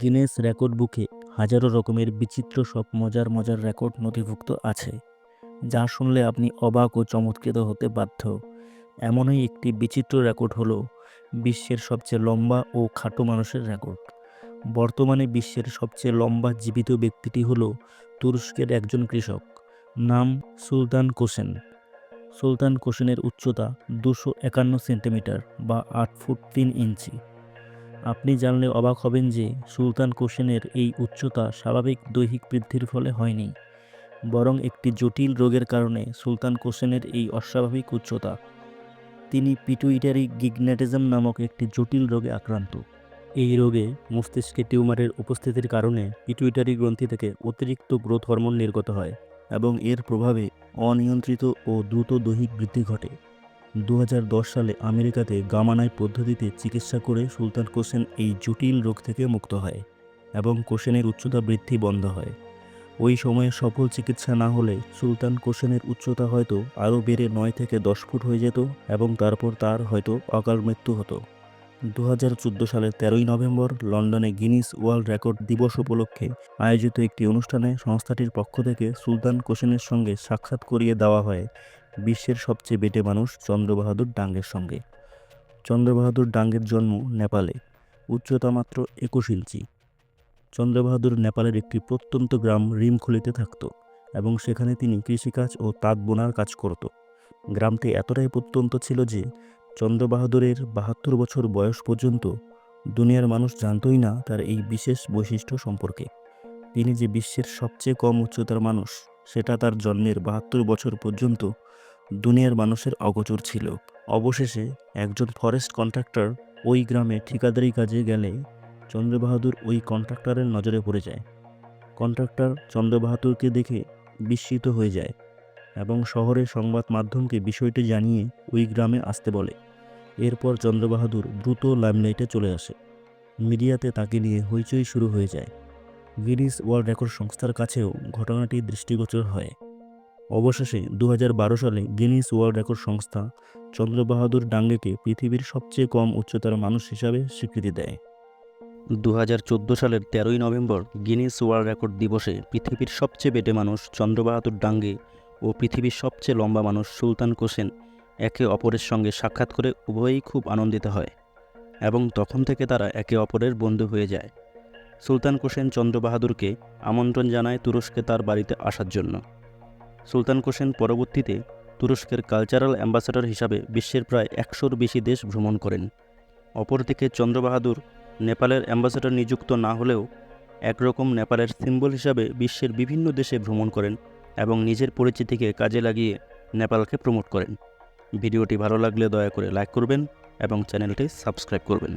Guinness record বুকে হাজারো রকমের বিচিত্র সব মজার মজার রেকর্ড নথিভুক্ত আছে, যা শুনলে আপনি অবাক ও চমৎকৃত হতে বাধ্য। এমনই একটি বিচিত্র রেকর্ড হলো বিশ্বের সবচেয়ে লম্বা ও খাটো মানুষের রেকর্ড। বর্তমানে বিশ্বের সবচেয়ে লম্বা জীবিত ব্যক্তিটি হল তুরস্কের একজন কৃষক, নাম সুলতান কোসেন। সুলতান কোসেনের উচ্চতা দুশো একান্ন সেন্টিমিটার বা আট ফুট তিন ইঞ্চি। আপনি জানলে অবাক হবেন যে সুলতান কোসেনের এই উচ্চতা স্বাভাবিক দৈহিক বৃদ্ধির ফলে হয়নি, বরং একটি জটিল রোগের কারণে সুলতান কোসেনের এই অস্বাভাবিক উচ্চতা। তিনি পিটুইটারি গিগনেটিজম নামক একটি জটিল রোগে আক্রান্ত। এই রোগে মস্তিষ্কে টিউমারের উপস্থিতির কারণে পিটুইটারি গ্রন্থি থেকে অতিরিক্ত গ্রোথ হরমোন নির্গত হয় এবং এর প্রভাবে অনিয়ন্ত্রিত ও দ্রুত দৈহিক বৃদ্ধি ঘটে। দু হাজার দশ সালে আমেরিকাতে গামানাই পদ্ধতিতে চিকিৎসা করে সুলতান কোসেন এই জটিল রোগ থেকে মুক্ত হয় এবং কোসেনের উচ্চতা বৃদ্ধি বন্ধ হয়। ওই সময়ে সফল চিকিৎসা না হলে সুলতান কোসেনের উচ্চতা হয়তো আরও বেড়ে নয় থেকে দশ ফুট হয়ে যেত এবং তারপর তার হয়তো অকাল মৃত্যু হতো। দু হাজার চোদ্দ সালের তেরোই নভেম্বর লন্ডনে গিনিস ওয়ার্ল্ড রেকর্ড দিবস উপলক্ষে আয়োজিত একটি অনুষ্ঠানে সংস্থাটির পক্ষ থেকে সুলতান কোসেনের সঙ্গে সাক্ষাৎ করিয়ে দেওয়া হয় বিশ্বের সবচেয়ে বেটে মানুষ চন্দ্রবাহাদুর ডাঙ্গের সঙ্গে। চন্দ্রবাহাদুর ডাঙ্গের জন্ম নেপালে, উচ্চতা মাত্র একুশ ইঞ্চি। চন্দ্রবাহাদুর নেপালের একটি প্রত্যন্ত গ্রাম রিমখলিতে থাকত এবং সেখানে তিনি কৃষিকাজ ও তাঁত বোনার কাজ করত। গ্রামটি এতটাই প্রত্যন্ত ছিল যে চন্দ্রবাহাদুরের বাহাত্তর বছর বয়স পর্যন্ত দুনিয়ার মানুষ জানতই না তার এই বিশেষ বৈশিষ্ট্য সম্পর্কে। তিনি যে বিশ্বের সবচেয়ে কম উচ্চতার মানুষ, সেটা তার জন্মের বাহাত্তর বছর পর্যন্ত দুনিয়ার মানুষের অগোচর ছিল। অবশেষে একজন ফরেস্ট কন্ট্রাক্টর ওই গ্রামে ঠিকাদারি কাজে গেলে চন্দ্রবাহাদুর ওই কন্ট্রাক্টরের নজরে পড়ে যায়। কন্ট্রাক্টর চন্দ্রবাহাদুরকে দেখে বিস্মিত হয়ে যায় এবং শহরের সংবাদ মাধ্যমকে বিষয়টি জানিয়ে ওই গ্রামে আসতে বলে। এরপর চন্দ্রবাহাদুর দ্রুত লাইমলাইটে চলে আসে। মিডিয়াতে তাকে নিয়ে হইচই শুরু হয়ে যায়। গিনিস ওয়ার্ল্ড রেকর্ড সংস্থার কাছেও ঘটনাটি দৃষ্টিগোচর হয়। অবশেষে দু হাজার বারো সালে গিনিস ওয়ার্ল্ড রেকর্ড সংস্থা চন্দ্রবাহাদুর ডাঙ্গেকে পৃথিবীর সবচেয়ে কম উচ্চতার মানুষ হিসাবে স্বীকৃতি দেয়। দু হাজার চোদ্দ সালের তেরোই নভেম্বর গিনিস ওয়ার্ল্ড রেকর্ড দিবসে পৃথিবীর সবচেয়ে বেটে মানুষ চন্দ্রবাহাদুর ডাঙ্গে ও পৃথিবীর সবচেয়ে লম্বা মানুষ সুলতান কোসেন একে অপরের সঙ্গে সাক্ষাৎ করে উভয়ই খুব আনন্দিত হয় এবং তখন থেকে তারা একে অপরের বন্ধু হয়ে যায়। সুলতান কোসেন চন্দ্রবাহাদুরকে আমন্ত্রণ জানায় তুরস্কে তার বাড়িতে আসার জন্য। সুলতান কোসেন পরবর্তীতে তুরস্কের কালচারাল অ্যাম্বাসাডর হিসাবে বিশ্বের প্রায় একশোর বেশি দেশ ভ্রমণ করেন। অপরদিকে চন্দ্রবাহাদুর নেপালের অ্যাম্বাসাডর নিযুক্ত না হলেও একরকম নেপালের সিম্বল হিসাবে বিশ্বের বিভিন্ন দেশে ভ্রমণ করেন এবং নিজের পরিচিতিকে কাজে লাগিয়ে নেপালকে প্রমোট করেন। ভিডিওটি ভালো লাগলে দয়া করে লাইক করবেন এবং চ্যানেলটি সাবস্ক্রাইব করবেন।